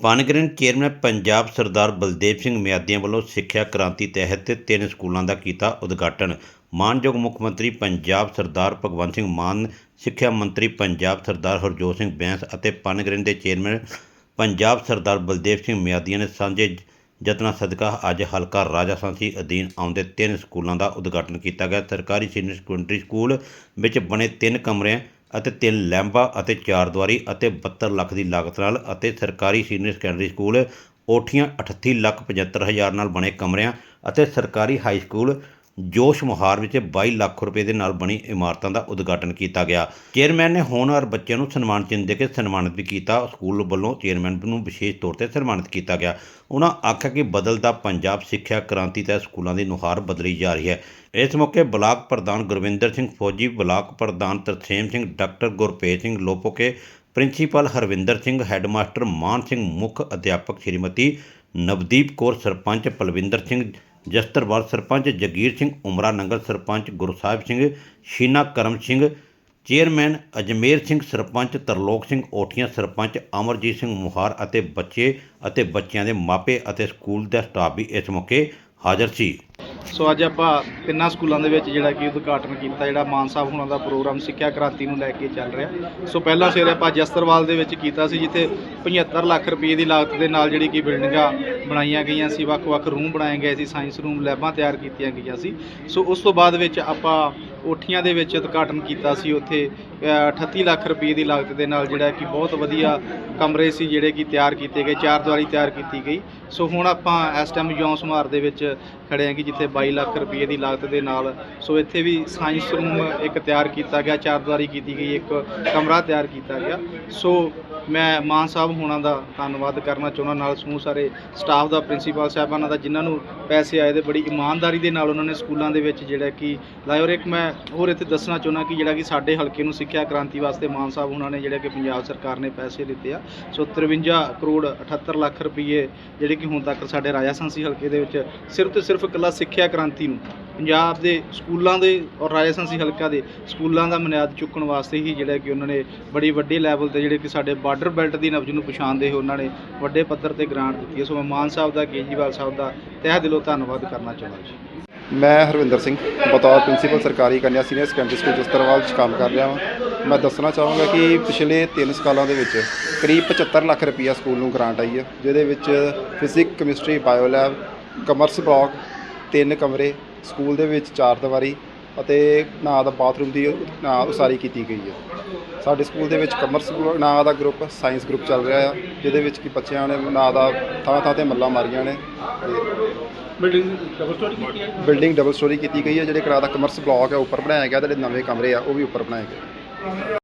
ਪਾਨਗ੍ਰਹਿਣ chairman Punjab Sardar Baldev Singh ਮਿਆਦੀਆਂ ਵੱਲੋਂ ਸਿੱਖਿਆ ਕ੍ਰਾਂਤੀ ਤਹਿਤ ਤਿੰਨ ਸਕੂਲਾਂ ਦਾ ਕੀਤਾ ਉਦਘਾਟਨ। ਮਾਨਯੋਗ ਮੁੱਖ ਮੰਤਰੀ ਪੰਜਾਬ ਸਰਦਾਰ ਭਗਵੰਤ ਸਿੰਘ ਮਾਨ, ਸਿੱਖਿਆ ਮੰਤਰੀ ਪੰਜਾਬ ਸਰਦਾਰ ਹਰਜੋਤ ਸਿੰਘ ਬੈਂਸ ਅਤੇ ਪਾਨਗ੍ਰਹਿਣ ਦੇ ਚੇਅਰਮੈਨ ਪੰਜਾਬ ਸਰਦਾਰ ਬਲਦੇਵ ਸਿੰਘ ਮਿਆਦੀਆਂ ਨੇ ਸਾਂਝੇ ਜਤਨਾ ਸਦਕਾ ਅੱਜ ਹਲਕਾ ਰਾਜਾ ਸਾਂਸੀ ਅਧੀਨ ਆਉਂਦੇ ਤਿੰਨ ਸਕੂਲਾਂ ਦਾ ਉਦਘਾਟਨ ਕੀਤਾ ਗਿਆ। ਸਰਕਾਰੀ ਸੀਨੀਅਰ ਸੈਕੰਡਰੀ ਸਕੂਲ ਵਿੱਚ ਬਣੇ ਤਿੰਨ ਕਮਰਿਆਂ ਅਤੇ ਤਿੰਨ ਲੈਂਬਾ ਅਤੇ ਚਾਰ ਦੁਆਰੀ ਅਤੇ 72 ਲੱਖ ਦੀ ਲਾਗਤ ਨਾਲ ਅਤੇ ਸਰਕਾਰੀ senior secondary school Othian 38 lakh 75 ਹਜ਼ਾਰ ਨਾਲ ਬਣੇ ਕਮਰਿਆਂ ਅਤੇ ਸਰਕਾਰੀ ਹਾਈ ਸਕੂਲ ਜੋਸ਼ ਮੁਹਾਰ ਵਿੱਚ 22 ਲੱਖ ਰੁਪਏ ਦੇ ਨਾਲ ਬਣੀ ਇਮਾਰਤਾਂ ਦਾ ਉਦਘਾਟਨ ਕੀਤਾ ਗਿਆ। ਚੇਅਰਮੈਨ ਨੇ ਹੋਣਹਾਰ ਬੱਚਿਆਂ ਨੂੰ ਸਨਮਾਨ ਚਿੰਨ੍ਹ ਦੇ ਕੇ ਸਨਮਾਨਿਤ ਵੀ ਕੀਤਾ। ਸਕੂਲ ਵੱਲੋਂ ਚੇਅਰਮੈਨ ਨੂੰ ਵਿਸ਼ੇਸ਼ ਤੌਰ ਤੇ ਸਨਮਾਨਿਤ ਕੀਤਾ ਗਿਆ। ਉਹਨਾਂ ਆਖਿਆ ਕਿ ਬਦਲਦਾ ਪੰਜਾਬ ਸਿੱਖਿਆ ਕ੍ਰਾਂਤੀ ਤਹਿਤ ਸਕੂਲਾਂ ਦੀ ਨੁਹਾਰ ਬਦਲੀ ਜਾ ਰਹੀ ਹੈ। ਇਸ ਮੌਕੇ ਬਲਾਕ ਪ੍ਰਧਾਨ ਗੁਰਵਿੰਦਰ ਸਿੰਘ ਫੌਜੀ, ਬਲਾਕ ਪ੍ਰਧਾਨ Tarsem Singh, doctor Gurpreet Singh Lopoke, principal Harvinder Singh, headmaster Maan Singh, ਮੁੱਖ ਅਧਿਆਪਕ ਸ਼੍ਰੀਮਤੀ ਨਵਦੀਪ ਕੌਰ, ਸਰਪੰਚ ਪਲਵਿੰਦਰ ਸਿੰਘ ਜਸਤਰਵਾਲ ਸਰਪੰਚ ਜਗੀਰ ਸਿੰਘ, ਉਮਰਾ ਨੰਗਲ ਸਰਪੰਚ ਗੁਰਸਾਹਿਬ ਸਿੰਘ, ਸ਼ੀਨਾ ਕਰਮ ਸਿੰਘ, ਚੇਅਰਮੈਨ ਅਜਮੇਰ ਸਿੰਘ ਸਰਪੰਚ, ਤਰਲੋਕ ਸਿੰਘ ਓਠੀਆਂ ਸਰਪੰਚ, ਅਮਰਜੀਤ ਸਿੰਘ ਮੁਹਾਰ ਅਤੇ ਬੱਚੇ ਅਤੇ ਬੱਚਿਆਂ ਦੇ ਮਾਪੇ ਅਤੇ ਸਕੂਲ ਦਾ ਸਟਾਫ ਵੀ ਇਸ ਮੌਕੇ ਹਾਜ਼ਰ ਸੀ। ਸੋ ਅੱਜ ਆਪਾਂ ਤਿੰਨਾਂ ਸਕੂਲਾਂ ਦੇ ਵਿੱਚ ਜਿਹੜਾ ਕਿ ਉਦਘਾਟਨ ਕੀਤਾ ਜਿਹੜਾ ਮਾਨ ਸਾਹਿਬ ਹੁਣਾਂ ਦਾ ਪ੍ਰੋਗਰਾਮ ਸਿੱਖਿਆ ਕ੍ਰਾਂਤੀ ਨੂੰ ਲੈ ਕੇ ਚੱਲ ਰਿਹਾ। ਸੋ ਪਹਿਲਾਂ ਸਵੇਰੇ ਆਪਾਂ ਜਸਤਰਵਾਲ ਦੇ ਵਿੱਚ ਕੀਤਾ ਸੀ ਜਿੱਥੇ 75 ਲੱਖ ਰੁਪਏ ਦੀ ਲਾਗਤ ਦੇ ਨਾਲ ਜਿਹੜੀ ਕਿ ਬਿਲਡਿੰਗਾਂ ਬਣਾਈਆਂ ਗਈਆਂ ਸੀ ਵੱਖ-ਵੱਖ ਰੂਮ ਬਣਾਏ ਗਏ ਸੀ ਸਾਇੰਸ ਰੂਮ ਲੈਬਾਂ ਤਿਆਰ ਕੀਤੀਆਂ ਗਈਆਂ ਸੀ। ਸੋ ਉਸ ਤੋਂ ਬਾਅਦ ਵਿੱਚ ਆਪਾਂ ਕੋਠੀਆਂ ਦੇ ਵਿੱਚ ਉਦਘਾਟਨ ਕੀਤਾ ਸੀ ਉੱਥੇ ਅ, 38 ਲੱਖ ਰੁਪਏ ਦੀ ਲਾਗਤ ਦੇ ਨਾਲ ਜਿਹੜਾ ਕਿ ਬਹੁਤ ਵਧੀਆ ਕਮਰੇ ਸੀ ਜਿਹੜੇ ਕਿ ਤਿਆਰ ਕੀਤੇ ਗਏ ਚਾਰ ਦੀਵਾਰੀ ਤਿਆਰ ਕੀਤੀ ਗਈ। ਸੋ ਹੁਣ ਆਪਾਂ ਇਸ ਟਾਈਮ ਜੌਂ ਸਮਾਰ ਦੇ ਵਿੱਚ ਖੜੇ ਹਾਂ ਕਿ ਜਿੱਥੇ 22 ਲੱਖ ਰੁਪਏ ਦੀ ਲਾਗਤ ਦੇ ਨਾਲ। ਸੋ ਇੱਥੇ ਵੀ ਸਾਇੰਸ ਰੂਮ ਇੱਕ ਤਿਆਰ ਕੀਤਾ ਗਿਆ ਚਾਰ ਦੀਵਾਰੀ ਕੀਤੀ ਗਈ, ਇੱਕ ਕਮਰਾ ਤਿਆਰ ਕੀਤਾ ਗਿਆ। ਸੋ ਮੈਂ ਮਾਨ ਸਾਹਿਬ ਹੋਣਾ ਦਾ ਧੰਨਵਾਦ ਕਰਨਾ ਚਾਹੁੰਦਾ, ਨਾਲ ਸਮੂਹ ਸਾਰੇ ਸਟਾਫ ਦਾ ਪ੍ਰਿੰਸੀਪਲ ਸਾਹਿਬਾਨਾਂ ਦਾ, ਜਿਨ੍ਹਾਂ ਨੂੰ ਪੈਸੇ ਆਏ ਤੇ ਬੜੀ ਇਮਾਨਦਾਰੀ ਦੇ ਨਾਲ ਉਹਨਾਂ ਨੇ ਸਕੂਲਾਂ ਦੇ ਵਿੱਚ ਜਿਹੜਾ ਕਿ ਲਾਇਆ। ਔਰ ਇੱਕ ਮੈਂ ਹੋਰ ਇੱਥੇ ਦੱਸਣਾ ਚਾਹੁੰਦਾ ਕਿ ਜਿਹੜਾ ਕਿ ਸਾਡੇ ਹਲਕੇ ਨੂੰ ਸਿੱਖਿਆ ਕ੍ਰਾਂਤੀ ਵਾਸਤੇ ਮਾਨ ਸਾਹਿਬ ਉਹਨਾਂ ਨੇ ਜਿਹੜਾ ਕਿ ਪੰਜਾਬ ਸਰਕਾਰ ਨੇ ਪੈਸੇ ਦਿੱਤੇ ਆ। ਸੋ 53 ਕਰੋੜ 78 ਲੱਖ ਰੁਪਏ ਜਿਹੜੇ ਕਿ ਹੁਣ ਤੱਕ ਸਾਡੇ ਰਾਜਾ ਸੰਸੀ ਹਲਕੇ ਦੇ ਵਿੱਚ ਸਿਰਫ ਤੇ ਸਿਰਫ ਇਕੱਲਾ ਸਿੱਖਿਆ ਕ੍ਰਾਂਤੀ ਨੂੰ ਪੰਜਾਬ ਦੇ ਸਕੂਲਾਂ ਦੇ ਔਰ ਰਾਜਾ ਸੰਸੀ ਹਲਕਾ ਦੇ ਸਕੂਲਾਂ ਦਾ ਮਨਿਆਦ ਚੁੱਕਣ ਵਾਸਤੇ ਹੀ ਜਿਹੜਾ ਕਿ ਉਹਨਾਂ ਨੇ ਬੜੀ ਵੱਡੇ ਲੈਵਲ ਤੇ ਜਿਹੜੇ ਕਿ ਸਾਡੇ ਬਾਰਡਰ ਬੈਲਟ ਦੀ ਨਬਜ ਨੂੰ ਪਛਾਣਦੇ ਹੋਏ ਉਹਨਾਂ ਨੇ ਵੱਡੇ ਪੱਧਰ ਤੇ ਗ੍ਰਾਂਟ ਦਿੱਤੀ ਹੈ। ਸੋ ਮੈਂ ਮਾਨ ਸਾਹਿਬ ਦਾ, ਕੇਜਰੀਵਾਲ ਸਾਹਿਬ ਦਾ ਤਹਿ ਦਿਲੋਂ ਧੰਨਵਾਦ ਕਰਨਾ ਚਾਹੁੰਦਾ ਜੀ। ਮੈਂ ਹਰਵਿੰਦਰ ਸਿੰਘ, ਬਤੌਰ ਪ੍ਰਿੰਸੀਪਲ ਸਰਕਾਰੀ ਕੰਨਿਆ ਸੀਨੀਅਰ ਸੈਕੰਡਰੀ ਸਕੂਲ ਜਸਤਰਵਾਲ 'ਚ ਕੰਮ ਕਰ ਰਿਹਾ ਹਾਂ ਮੈਂ ਦੱਸਣਾ ਚਾਹਾਂਗਾ ਕਿ ਪਿਛਲੇ 3 ਸਾਲਾਂ ਦੇ ਵਿੱਚ ਕਰੀਬ 75 ਲੱਖ ਰੁਪਈਆ ਸਕੂਲ ਨੂੰ ਗ੍ਰਾਂਟ ਆਈ ਹੈ, ਜਿਹਦੇ ਵਿੱਚ physic chemistry bio lab commerce block ਤਿੰਨ ਕਮਰੇ ਸਕੂਲ ਦੇ ਵਿੱਚ ਚਾਰ ਦੀਵਾਰੀ ਅਤੇ ਨਾਂ ਦਾ ਬਾਥਰੂਮ ਦੀ ਨਾਂ ਉਸਾਰੀ ਕੀਤੀ ਗਈ ਹੈ। ਸਾਡੇ ਸਕੂਲ ਦੇ ਵਿੱਚ ਕਮਰਸ ਨਾਂ ਦਾ ਗਰੁੱਪ ਸਾਇੰਸ ਗਰੁੱਪ ਚੱਲ ਰਿਹਾ ਹੈ ਜਿਹਦੇ ਵਿੱਚ ਕਿ ਬੱਚਿਆਂ ਨੇ ਨਾਂ ਦਾ ਥਾਂ ਥਾਂ ਤੇ ਮੱਲਾਂ ਮਾਰੀਆਂ ਨੇ। ਬਿਲਡਿੰਗ ਡਬਲ ਸਟੋਰੀ ਕੀਤੀ ਹੈ? ਬਿਲਡਿੰਗ ਡਬਲ ਸਟੋਰੀ ਕੀਤੀ ਗਈ ਹੈ ਜਿਹੜੇ ਕਰਾ ਦਾ ਕਮਰਸ ਬਲਾਕ ਹੈ ਉੱਪਰ ਬਣਾਇਆ ਗਿਆ ਤੇ ਜਿਹੜੇ ਨਵੇਂ ਕਮਰੇ ਆ ਉਹ ਵੀ ਉੱਪਰ ਬਣਾਏ ਗਏ।